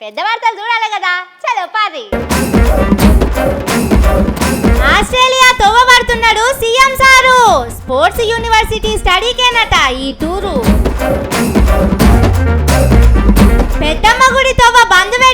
పెద్ద వార్తలు చూడాలి కదా. చలో పారి. ఆస్ట్రేలియా తోవబడుతున్నాడు సీఎం సారు. స్పోర్ట్స్ యూనివర్సిటీ స్టడీకేనట ఈ టూరు.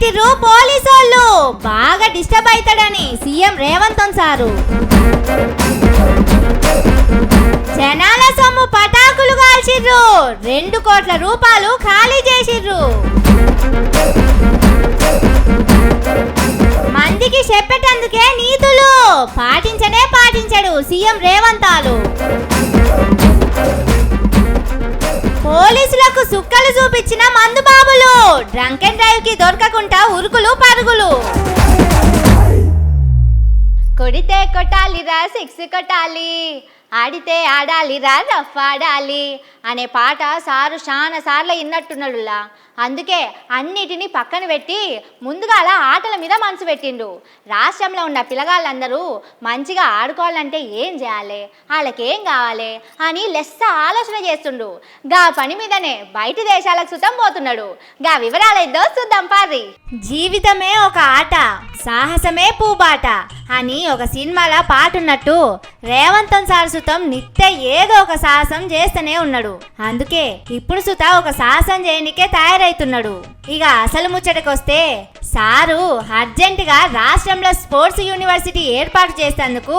పెట్టిర్రు పోలీసోళ్ళు. బాగా డిస్టర్బ్ అవుతాడని సీఎం రేవంత్ సారు. జనాల సొమ్ము పటాకులు కాల్చిర్రు. రెండు కోట్ల రూపాయలు ఖాళీ చేసిర్రు. మందికి చెప్పేటందుకే నీతులు. పాటించనే పాటించడు సీఎం రేవంతాలు పోలీసులకు చూపించిన మందు బాబులు. డ్రంక్ అండ్ డ్రైవ్కి దొరకకుండా ఉరుకులు పరుగులు. కొడితే కొట్టాలిరా సిక్స్ కొట్టాలి. ఆడితే ఆడాలిరా రఫ్ ఆడాలి. అనే పాట సారు చాలా సార్లు విన్నట్టున్నాడులా. అందుకే అన్నిటినీ పక్కన పెట్టి ముందుగా అలా ఆటల మీద మనసు పెట్టిండు. రాష్ట్రంలో ఉన్న పిల్లగాళ్ళందరూ మంచిగా ఆడుకోవాలంటే ఏం చేయాలి? వాళ్ళకేం కావాలి? అని లెస్స ఆలోచన చేస్తుండు. గా పని మీదనే బయట దేశాలకు సుతం పోతున్నాడు. గా వివరాలేద్దో చూద్దాం పారి జీవితమే ఒక ఆట సాహసమే పూబాట అని ఒక సినిమాలో పాట ఉన్నట్టు సార్ సుతం నిత్య ఏదో ఒక సాహసం చేస్తూనే ఉన్నాడు. అందుకే ఇప్పుడు సుత ఒక సాహసం చేయనికే అవుతున్నాడు. ఇక అసలు ముచ్చటకొస్తే సారు అర్జెంటుగా రాష్ట్రంలో స్పోర్ట్స్ యూనివర్సిటీ ఏర్పాటు చేసేందుకు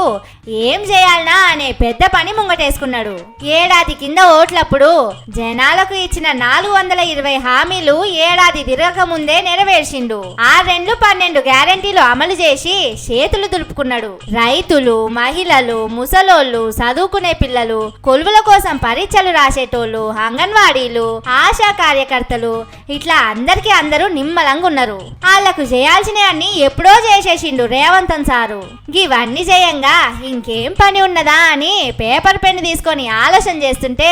ఏం చేయాలనా అనే పెద్ద పని ముంగటేసుకున్నాడు. ఏడాది కింద ఓట్లప్పుడు జనాలకు ఇచ్చిన నాలుగు వందల ఇరవై హామీలు ఏడాది తిరగక ముందే నెరవేర్చిండు. ఆ రెండు పన్నెండు గ్యారంటీలు అమలు చేసి చేతులు దులుపుకున్నాడు. రైతులు మహిళలు ముసలోళ్ళు చదువుకునే పిల్లలు కొలువుల కోసం పరీక్షలు రాసేటోళ్ళు అంగన్వాడీలు ఆశా కార్యకర్తలు ఇట్లా అందరికీ అందరూ నిమ్మలంగా ఉన్నారు. వాళ్ళకు చేయాల్సినవన్నీ ఎప్పుడో చేసేసిండు రేవంతన్ సారు. ఇవన్నీ చేయంగా ఇంకేం పని ఉన్నదా అని పేపర్ పెన్ తీసుకొని ఆలోచన చేస్తుంటే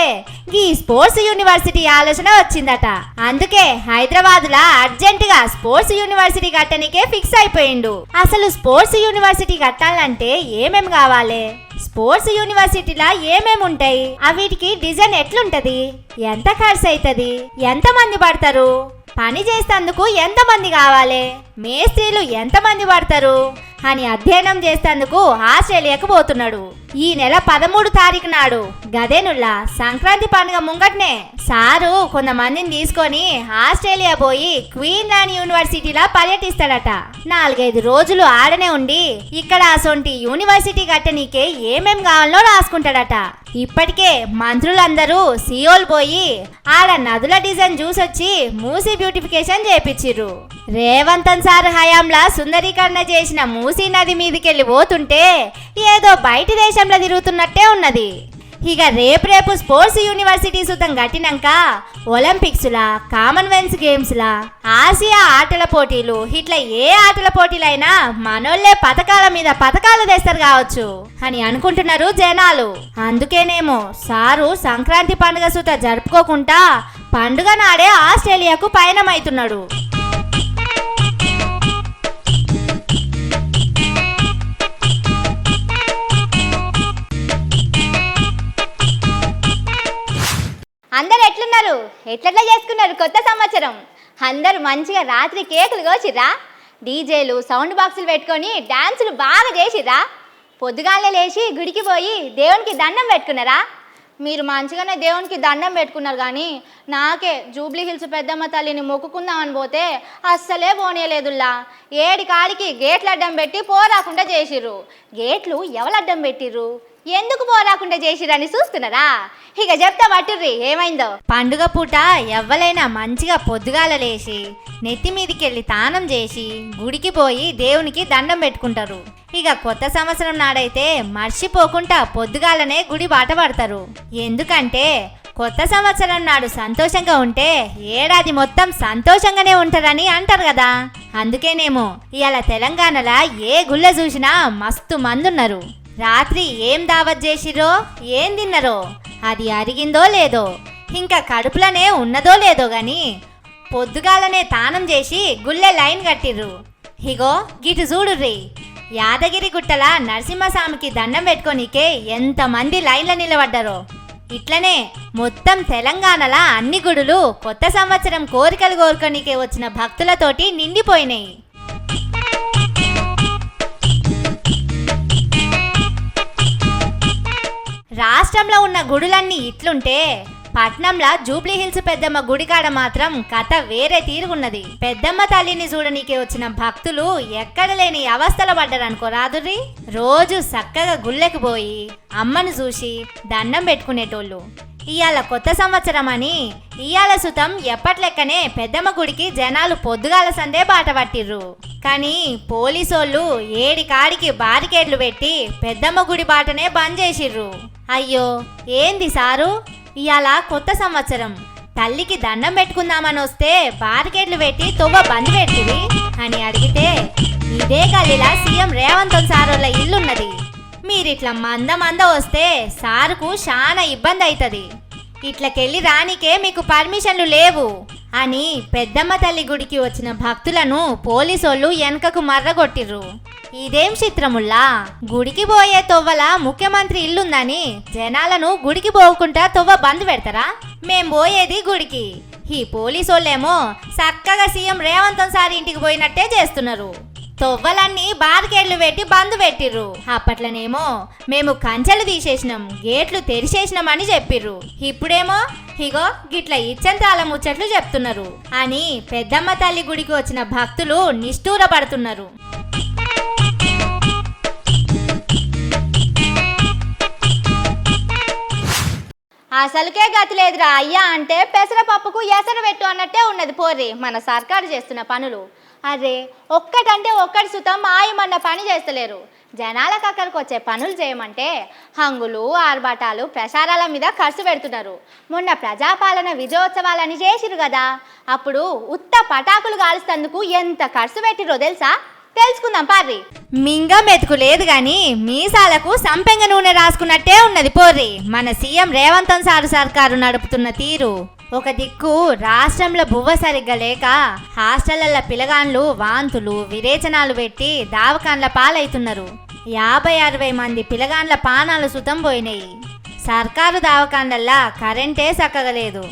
ఈ స్పోర్ట్స్ యూనివర్సిటీ ఆలోచన వచ్చిందట. అందుకే హైదరాబాద్ లా అర్జెంట్గా స్పోర్ట్స్ యూనివర్సిటీ కట్టనికే ఫిక్స్ అయిపోయిండు. అసలు స్పోర్ట్స్ యూనివర్సిటీ కట్టాలంటే ఏమేమి కావాలి? స్పోర్ట్స్ యూనివర్సిటీలా ఏమేమి ఉంటాయి? అవిటికి డిజైన్ ఎట్లుంటది? ఎంత ఖర్చు అవుతుంది ఎంత మంది పడతారు? పని చేసేందుకు ఎంతమంది కావాలి? మేస్త్రీలు ఎంతమంది పడతారు అని అధ్యయనం చేసేందుకు ఆస్ట్రేలియాకు పోతున్నాడు. ఈ నెల పదమూడు తారీఖు నాడు గదేనుల్లా సంక్రాంతి పండుగ ముంగట్నే సారు కొంతమందిని తీసుకొని ఆస్ట్రేలియా పోయి క్వీన్ యూనివర్సిటీలా పర్యటిస్తాడట. నాలుగైదు రోజులు ఆడనే ఉండి ఇక్కడ అసొంటి యూనివర్సిటీ కట్టనీకే ఏమేం కావాలో రాసుకుంటాడట. ఇప్పటికే మంత్రులందరూ సియోల్ పోయి ఆడ నదుల డిజైన్ చూసొచ్చి మూసి బ్యూటిఫికేషన్ చేపించిర్రు రేవంతన్ సార్ హయాంలా సుందరీకరణ చేసిన మూసీ నది మీదకెళ్ళి పోతుంటే ఏదో బయటి దేశంలో తిరుగుతున్నట్టే ఉన్నది. ఇక రేపు రేపు స్పోర్ట్స్ యూనివర్సిటీ సుతం కట్టినాక ఒలింపిక్స్లా కామన్వెల్త్ గేమ్స్లా ఆసియా ఆటల పోటీలు ఇట్లా ఏ ఆటల పోటీలైనా మనోళ్ళే పథకాల మీద పథకాలు తెస్తారు కావచ్చు అని అనుకుంటున్నారు జనాలు. అందుకేనేమో సారు సంక్రాంతి పండుగ సుత జరుపుకోకుండా పండుగ నాడే ఆస్ట్రేలియాకు పయనమవుతున్నాడు అందరు ఎట్లున్నారు? ఎట్లట్లా చేసుకున్నారు కొత్త సంవత్సరం? అందరూ మంచిగా రాత్రి కేకులు కోసిరా డీజేలు సౌండ్ బాక్సులు పెట్టుకొని డాన్సులు బాగా చేసిరా పొద్దుగాలే లేచి గుడికి పోయి దేవునికి దండం పెట్టుకున్నారా? మీరు మంచిగానే దేవునికి దండం పెట్టుకున్నారు కానీ నాకే జూబ్లీ హిల్స్ పెద్దమ్మ తల్లిని మొక్కుకుందామని పోతే అస్సలే పోనీయలేదుల్లా. ఏడి కాడికి గేట్లు అడ్డం పెట్టి పోరాకుండా చేసిర్రు. గేట్లు ఎవరు అడ్డం పెట్టిర్రు? ఎందుకు పోరాకుండా చేసిరని చూస్తున్నారా? ఇక చెప్తా పట్టుర్రి ఏమైందో? పండుగ పూట ఎవ్వలైనా మంచిగా పొద్దుగాల లేచి నెత్తి మీదికెళ్ళి తానం చేసి గుడికి పోయి దేవునికి దండం పెట్టుకుంటారు. ఇక కొత్త సంవత్సరం నాడైతే మర్చిపోకుండా పొద్దుగాలనే గుడి బాట పడతారు. ఎందుకంటే కొత్త సంవత్సరం నాడు సంతోషంగా ఉంటే ఏడాది మొత్తం సంతోషంగానే ఉంటారని అంటారు కదా. అందుకేనేమో ఇవాళ తెలంగాణలో ఏ గుళ్ళ చూసినా మస్తు మందున్నారు. రాత్రి ఏం దావత్ చేసిరో ఏం తిన్నరో? అది అరిగిందో లేదో? ఇంకా కడుపులోనే ఉన్నదో లేదో గాని పొద్దుగాలనే తానం చేసి గుళ్ళె లైన్ కట్టిర్రు. ఇగో గిటు చూడుర్రి. యాదగిరి గుట్టల నరసింహస్వామికి దండం పెట్టుకోనికే ఎంతమంది లైన్ల నిలబడ్డారో. ఇట్లనే మొత్తం తెలంగాణల అన్ని గుడులు కొత్త సంవత్సరం కోరికలు కోరుకోనికే వచ్చిన భక్తులతోటి నిండిపోయినాయి. రాష్ట్రంలో ఉన్న గుడులన్నీ ఇట్లుంటే పట్నంలో జూబ్లీ హిల్స్ పెద్దమ్మ గుడికాడ మాత్రం కథ వేరే తీరుగున్నది. పెద్దమ్మ తల్లిని చూడనీకి వచ్చిన భక్తులు ఎక్కడ లేని అవస్థలు పడ్డారనుకో రాదుర్రి? రోజు చక్కగా గుళ్ళకి పోయి అమ్మను చూసి దండం పెట్టుకునేటోళ్ళు. ఇవాళ కొత్త సంవత్సరం అని. ఇవాళ సుతం ఎప్పట్లెక్కనే పెద్దమ్మ గుడికి జనాలు పొద్దుగాల సందే బాట పట్టిర్రు. కానీ పోలీసోళ్ళు ఏడి కాడికి బారికేడ్లు పెట్టి పెద్దమ్మ గుడి బాటనే బంద్ చేసిర్రు. అయ్యో ఏంది సారు? ఇవాళ కొత్త సంవత్సరం. తల్లికి దండం పెట్టుకుందామని వస్తే బారికేడ్లు పెట్టి తొవ్వ బంద్ పెట్టివి అని అడిగితే ఇదే గల్లీలా సీఎం రేవంత్ సారోళ్ళ ఇల్లున్నది. మీరిట్లా మంద మంద వస్తే సారుకు చాలా ఇబ్బంది అవుతుంది ఇట్లకెళ్ళి రానికే మీకు పర్మిషన్లు లేవు అని పెద్దమ్మ తల్లి గుడికి వచ్చిన భక్తులను పోలీసోళ్ళు వెనకకు మర్రగొట్టిర్రు. ఇదేం చిత్రముల్లా? గుడికి పోయే తొవ్వల ముఖ్యమంత్రి ఇల్లుందని జనాలను గుడికి పోకుండా తొవ్వ బంద్ పెడతారా? మేం పోయేది గుడికి. ఈ పోలీసోళ్ళేమో చక్కగా సీఎం రేవంత్ సార్ ఇంటికి పోయినట్టే చేస్తున్నారు. తొవ్వలన్నీ బార్గేట్లు పెట్టి బంద్ పెట్టిర్రు. అప్పట్లనేమో మేము కంచెలు తీసేసినాం గేట్లు తెరిచేసినాం అని చెప్పిర్రు. ఇప్పుడేమో ఇగో గిట్ల ఇచ్చంతాల ముచ్చట్లు చెప్తున్నారు అని పెద్దమ్మ తల్లి గుడికి వచ్చిన భక్తులు నిష్ఠూర పడుతున్నారు. అసలుకే గతి లేదురా అయ్యా అంటే పెసరపప్పుకు ఎసరు పెట్టు అన్నట్టే ఉన్నది పోరి మన సర్కారు చేస్తున్న పనులు. అదే ఒక్కటంటే ఒక్కటి సుతం మాయమన్న పని చేస్తలేరు. జనాలకు అక్కడికి వచ్చే పనులు చేయమంటే హంగులు ఆర్భాటాలు ప్రసారాల మీద ఖర్చు పెడుతున్నారు. మొన్న ప్రజాపాలన విజయోత్సవాలని చేసిరు కదా అప్పుడు ఉత్త పటాకులు కాలుస్తందుకు ఎంత ఖర్చు పెట్టిరో తెలుసా? తెలుసుకుందాం పార్రి. మింగ మెతుకు లేదు గాని మీసాలకు సంపెంగ నూనె రాసుకున్నట్టే ఉన్నది పోర్రి. మన సీఎం రేవంత్ సారు సర్కారు నడుపుతున్న తీరు. ఒక దిక్కు రాష్ట్రంలో బువ్వ సరిగ్గా లేక హాస్టళ్ళ పిలగాన్లు వాంతులు విరేచనాలు పెట్టి దావకాన్ల పాలవుతున్నారు యాభై అరవై మంది పిలగాన్ల పానాలు సుతం పోయినాయి. సర్కారు దావకాన్లల్లా కరెంటే సక్కగలేదు.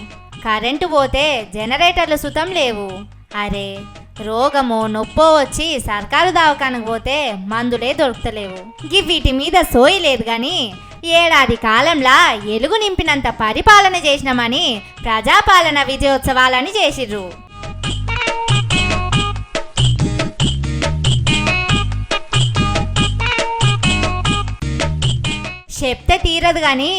కరెంటు పోతే జనరేటర్లు సుతం లేవు. అరే రోగమో నొప్పో వచ్చి సర్కారు దవాఖానకు పోతే మందులే దొరుకుతలేవు. వీటి మీద సోయి లేదు గాని ఏడాది కాలంలా ఎలుగు నింపినంత పరిపాలన చేసినామని ప్రజాపాలన విజయోత్సవాలని చేసిర్రు. చెప్తే తీరదు గాని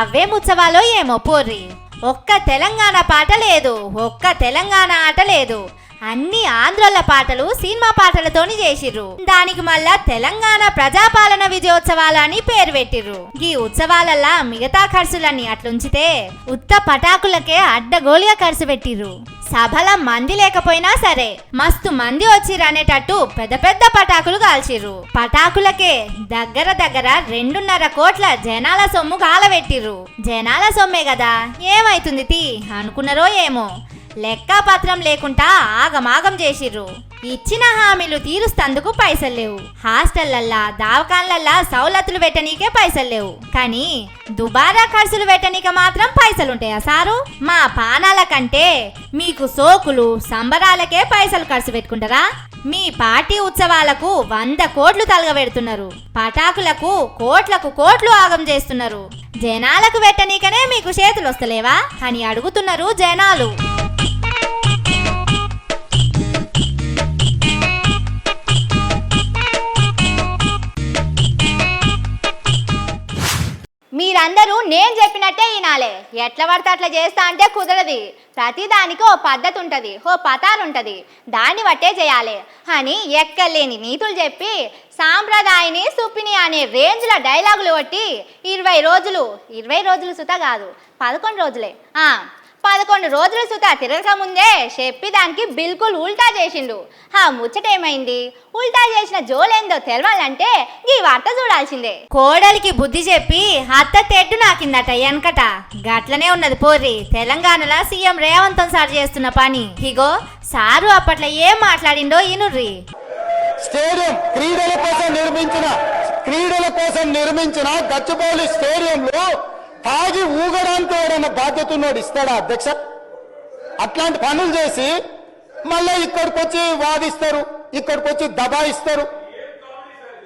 అవే ముచ్చవాలో ఏమో పోర్రి. ఒక్క తెలంగాణ పాట లేదు ఒక్క తెలంగాణ ఆట లేదు. అన్ని ఆంధ్రుల పాటలు సినిమా పాటలతోని చేసిర్రు. దానికి మళ్ళా తెలంగాణ ప్రజాపాలన విజయోత్సవాలని పేరు పెట్టిర్రు. ఈ ఉత్సవాలల్లా మిగతా ఖర్చులన్నీ అట్లుంచితే ఉత్త పటాకులకే అడ్డగోలుగా ఖర్చు పెట్టిర్రు. సభల మంది లేకపోయినా సరే మస్తు మంది వచ్చిరనేటట్టు పెద్ద పెద్ద పటాకులు కాల్చిర్రు. పటాకులకే దగ్గర దగ్గర రెండున్నర కోట్ల జనాల సొమ్ము కాలబెట్టిర్రు. జనాల సొమ్మే కదా ఏమైతుంది తీ? అనుకున్నారో ఏమో. లెక్కాపత్రం లేకుండా ఆగమాగం చేసిర్రు. ఇచ్చిన హామీలు తీరుస్తందుకు పైసలు లేవు. హాస్టల్లల్లా దావకాన్లల్లా సౌలతులు పెట్టనీకే పైసలు లేవు. కానీ దుబారా ఖర్చులు పెట్టనీక మాత్రం పైసలుంటాయా సారు? మా పానాల కంటే మీకు సోకులు సంబరాలకే పైసలు ఖర్చు పెట్టుకుంటారా? మీ పార్టీ ఉత్సవాలకు వంద కోట్లు తలగబెడుతున్నారు. పటాకులకు కోట్లకు కోట్లు ఆగం చేస్తున్నారు. జనాలకు పెట్టనీకనే మీకు చేతులు వస్తలేవా అని అడుగుతున్నారు జనాలు. నేను చెప్పినట్టే వినాలే ఎట్లా పడితే అట్లా చేస్తా అంటే కుదరది. ప్రతిదానికి ఓ పద్ధతి ఉంటుంది ఓ పతాలు ఉంటుంది. దాన్ని బట్టే చేయాలి. అని ఎక్కలేని నీతులు చెప్పి సాంప్రదాయని సుప్పిని అనే రేంజ్లో డైలాగులు కొట్టి ఇరవై రోజులు ఇరవై రోజులు సుత కాదు పదకొండు రోజులే. పదకొండు రోజులు సుత తిరగక ముందే చెప్పి దానికి బిల్కుల్ ఉల్టా చేసిండు. ఆ ముచ్చట ఏమైంది ఉల్టా చేసిన జోలేందో తెలవాలంటే ఈ వార్త చూడాల్సిందే. కోడలికి బుద్ధి చెప్పి అత్త తెడ్డు నాకిందట వెనకట. గట్లనే ఉన్నది పోర్రి తెలంగాణలో సీఎం రేవంత్ సార్ చేస్తున్న పని. ఇగో సారు అప్పట్లో ఏం మాట్లాడిండో ఇనుర్రి. స్టేడియం క్రీడల కోసం నిర్మించిన క్రీడల కోసం నిర్మించిన గచ్చిబౌలి స్టేడియంలో తాగి ఊగడానికి ఎవరైనా బాధ్యత ఉన్నాడు ఇస్తాడా అధ్యక్ష? అట్లాంటి పనులు చేసి మళ్ళీ ఇక్కడికి వచ్చి వాదిస్తారు ఇక్కడికి వచ్చి దబాయిస్తారు.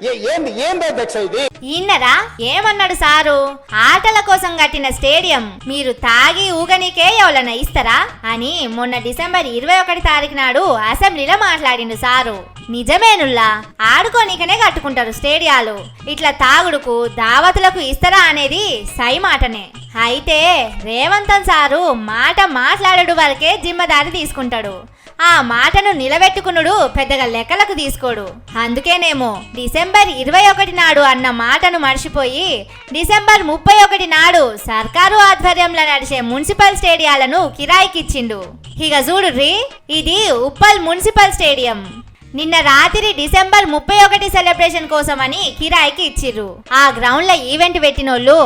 ఏంది ఏంది అధ్యక్ష ఇది? ఇన్నరా? ఏమన్నాడు సారు? ఆటల కోసం కట్టిన స్టేడియం మీరు తాగి ఊగనికే ఎవరన్నా ఇస్తారా? అని మొన్న డిసెంబర్ ఇరవై ఒకటి తారీఖు నాడు అసెంబ్లీలో మాట్లాడిండు సారు. నిజమేనుల్లా? ఆడుకోనికనే కట్టుకుంటారు స్టేడియాలు. ఇట్లా తాగుడుకు దావతులకు ఇస్తారా అనేది సై మాటనే. అయితే రేవంతన్ సారు మాట మాట్లాడడు వరకే జిమ్మదారి తీసుకుంటాడు. ఆ మాటను నిలబెట్టుకునుడు పెద్దగా లెక్కలకు తీసుకోడు. అందుకేనేమో డిసెంబర్ ఇరవై ఒకటి నాడు అన్న మాటను మర్చిపోయి డిసెంబర్ ముప్పై ఒకటి నాడు సర్కారు ఆధ్వర్యంలో నడిచే మున్సిపల్ స్టేడియాలను కిరాయికిచ్చిండు. ఇక చూడుర్రి ఇది ఉప్పల్ మున్సిపల్ స్టేడియం. నిన్న రాత్రి డిసెంబర్ ముప్పై ఒకటి సెలబ్రేషన్ కోసమని కిరాయికి ఇచ్చిర్రు. ఆ గ్రౌండ్లో ఈవెంట్ పెట్టినోళ్ళు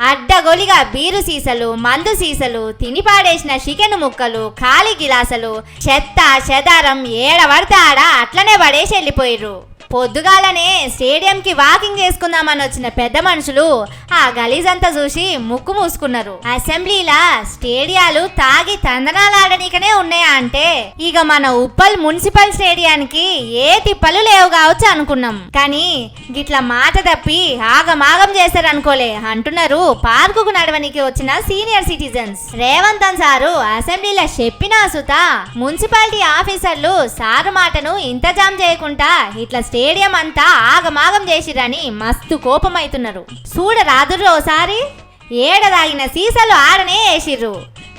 అడ్డగొలిగా బీరు సీసలు మందు సీసలు తినిపాడేసిన చికెన్ ముక్కలు ఖాళీ గిలాసలు చెత్త చెదారం ఏడబడితే ఆడ అట్లనే పడేసి వెళ్ళిపోయిర్రు. పొద్దుగాలనే స్టేడియంకి వాకింగ్ చేసుకుందామని వచ్చిన పెద్ద మనుషులు ఆ గలీజంతా చూసి ముక్కు మూసుకున్నారు. అసెంబ్లీలా స్టేడియాలు తాగి తందనాలాడనికనే ఉన్నాయా అంటే ఇక మన ఉప్పల్ మున్సిపల్ స్టేడియానికి ఏ తిప్పలు లేవు కావచ్చు అనుకున్నాం. కానీ గిట్ల మాట తప్పి ఆగమాగం చేశారనుకోలే. అంటున్నారు పార్కుకు నడవనికి వచ్చిన సీనియర్ సిటిజన్స్. రేవంతన్ సారు అసెంబ్లీలో చెప్పినా సుత మున్సిపాలిటీ ఆఫీసర్లు సారు మాటను ఇంతజాం చేయకుండా ఇట్లా స్టే స్టేడియం అంతా ఆగమాగం చేసిరని మస్తు కోపమైతున్నారు. చూడరాదుర్రు ఓసారి? ఏడదాగిన సీసాలు ఆడనే వేసిర్రు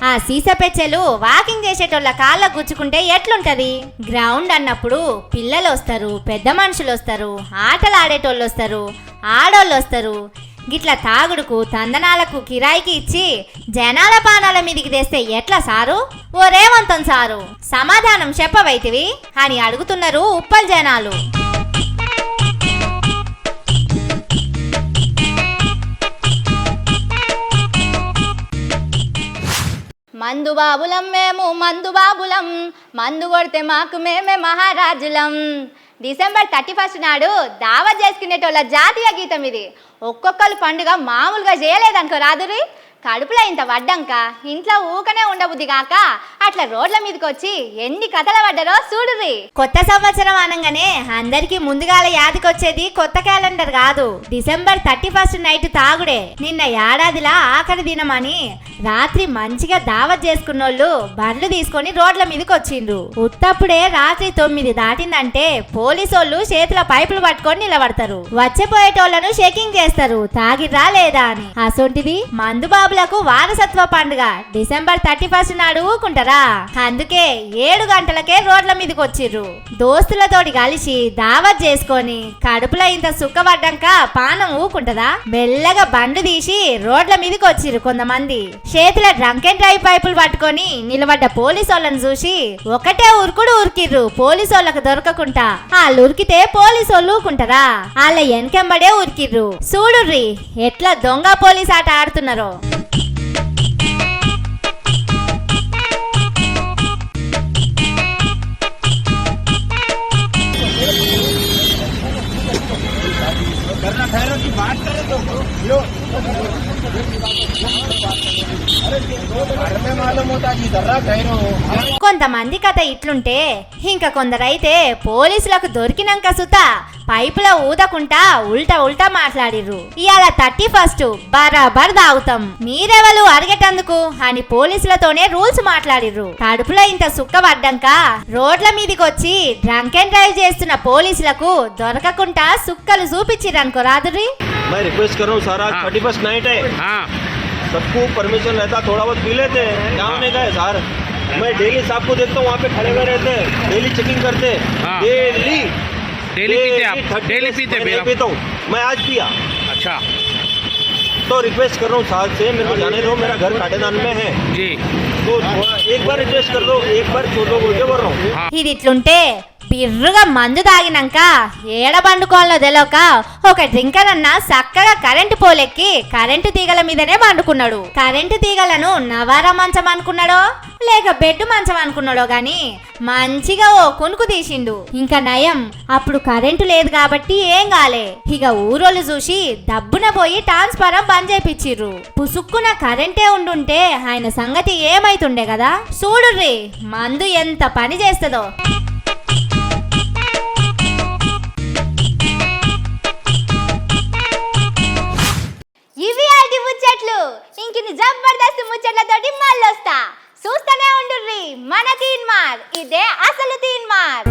ఆ సీసా పెచ్చెలు వాకింగ్ చేసేటోళ్ళ కాళ్ళ గుచ్చుకుంటే ఎట్లుంటది? గ్రౌండ్ అన్నప్పుడు పిల్లలు వస్తారు పెద్ద మనుషులు వస్తారు ఆటలు ఆడేటోళ్ళు వస్తారు ఆడోళ్ళు వస్తారు గిట్ల తాగుడుకు తందనాలకు కిరాయికి ఇచ్చి జనాల పానాల మీదికి తెస్తే ఎట్లా సారు? ఓ రేవంతం సారు సమాధానం చెప్పవైతివి అని అడుగుతున్నారు ఉప్పల్ జనాలు. మందు బాబులం మేము మందు బాబులం. మందు కొడితే మాకు మేమే మహారాజులం. డిసెంబర్ థర్టీ ఫస్ట్ నాడు దావత్ చేసుకునేటోళ్ళ జాతీయ గీతం ఇది. ఒక్కొక్కరు పండుగ మామూలుగా చేయలేదనుకో రాదురి? కడుపులో ఇంత వడ్డంక ఇంట్లో ఊకనే ఉండబుద్ది కాక అట్లా రోడ్ల మీదకి వచ్చి ఎన్ని కథలు పడ్డారో చూడురి కొత్త సంవత్సరం అనగానే అందరికి ముందుగాల యాదికొచ్చేది కొత్త క్యాలెండర్ కాదు. డిసెంబర్ థర్టీ ఫస్ట్ నైట్ తాగుడే. నిన్న ఏడాదిలా ఆఖరి దినమని రాత్రి మంచిగా దావత్ చేసుకున్నోళ్ళు బండ్లు తీసుకొని రోడ్ల మీదకి వచ్చిండ్రు ఉత్తప్పుడే రాత్రి తొమ్మిది దాటిందంటే పోలీసోళ్ళు చేతుల పైపులు పట్టుకొని నిలబడతారు. వచ్చే పోయేటోళ్ళను షేకింగ్ చేస్తారు. తాగిర్రా లేదా అని. అసొంటిది మందు బాబులకు వారసత్వ పండుగ. డిసెంబర్ థర్టీ ఫస్ట్ నాడు ఊకుంటారా అందుకే ఏడు గంటలకే రోడ్ల మీదకి వచ్చిర్రు. దోస్తులతోటి కలిసి దావత్ చేసుకొని కడుపులో ఇంత సుఖపడ్డాక పానం ఊకుంటదా మెల్లగా బండ్లు తీసి రోడ్ల మీదకి వచ్చిర్రు కొంతమంది. చేతిలో డ్రంక్ అండ్ డ్రైవ్ పైపులు పట్టుకొని నిలబడ్డ పోలీసు వాళ్ళని చూసి ఒకటే ఉరుకుడు ఉరికిర్రు పోలీసు వాళ్ళకు దొరకకుండా వాళ్ళు ఉరికితే పోలీసు వాళ్ళు ఊకుంటారా వాళ్ళ వెనకెంబడే ఉరికిర్రు చూడుర్రి ఎట్లా దొంగ పోలీస్ ఆట ఆడుతున్నారో. కొంతమంది కథ ఇట్లుంటే ఇంకా కొందరైతే పోలీసులకు దొరికినాక సుత పైపులో ఊదకుంటా ఉల్టా ఉల్టా మాట్లాడిర్రు ఇవాళ థర్టీ ఫస్ట్ బరాబర్ దాగుతాం మీరెవరు అడిగేటందుకు అని పోలీసులతోనే రూల్స్ మాట్లాడిర్రు కడుపులో ఇంత సుక్క పడ్డాక రోడ్ల మీదకి వచ్చి డ్రంక్ అండ్ డ్రైవ్ చేస్తున్న పోలీసులకు దొరకకుండా సుక్కలు చూపించిరనుకో రాదురి मैं रिक्वेस्ट कर रहा हूँ सर आज हाँ। थर्टी फर्स्ट नाइट है हाँ सबको परमिशन रहता थोड़ा बहुत पी लेते हैं। क्या होने का सर मैं डेली साहब को देखता हूँ वहाँ पे खड़े हुए रहते हैं। डेली चेकिंग करते हैं। हाँ। डेली। डेली पीते आप? डेली पीते मैं पीता हूँ। मैं आज पिया। अच्छा। तो रिक्वेस्ट कर रहा हूँ साहब से मेरे को जाने दो मेरा घर काटेदान में है। जी। तो एक बार रिक्वेस्ट कर दो एक बार छोटो बोलते बोल रहा हूँ। బిర్రుగా మందు తాగినాక ఏడబండుకోవాలో తెలియక ఒక డ్రింకర్ అన్న చక్కగా కరెంటు పోలెక్కి కరెంటు తీగల మీదనే పండుకున్నాడు. కరెంటు తీగలను నవారా మంచం అనుకున్నాడో లేక బెడ్ మంచం అనుకున్నాడో గాని మంచిగా ఓ కొనుకు తీసిండు. ఇంకా నయం అప్పుడు కరెంటు లేదు కాబట్టి ఏం కాలే. ఇక ఊరోళ్ళు చూసి దబ్బున పోయి ట్రాన్స్ఫారం బంద్ చేపిచ్చిర్రు. పుసుక్కున కరెంటే ఉండుంటే ఆయన సంగతి ఏమైతుండే కదా? చూడుర్రి మందు ఎంత పని చేస్తుందో. ఇంకిని జబర్దస్త్ ముచ్చట్లతోటి మళ్ళొస్తా. చూస్తూనే ఉండుర్రి. మన తీన్మార్. ఇదే అసలు తీన్మార్.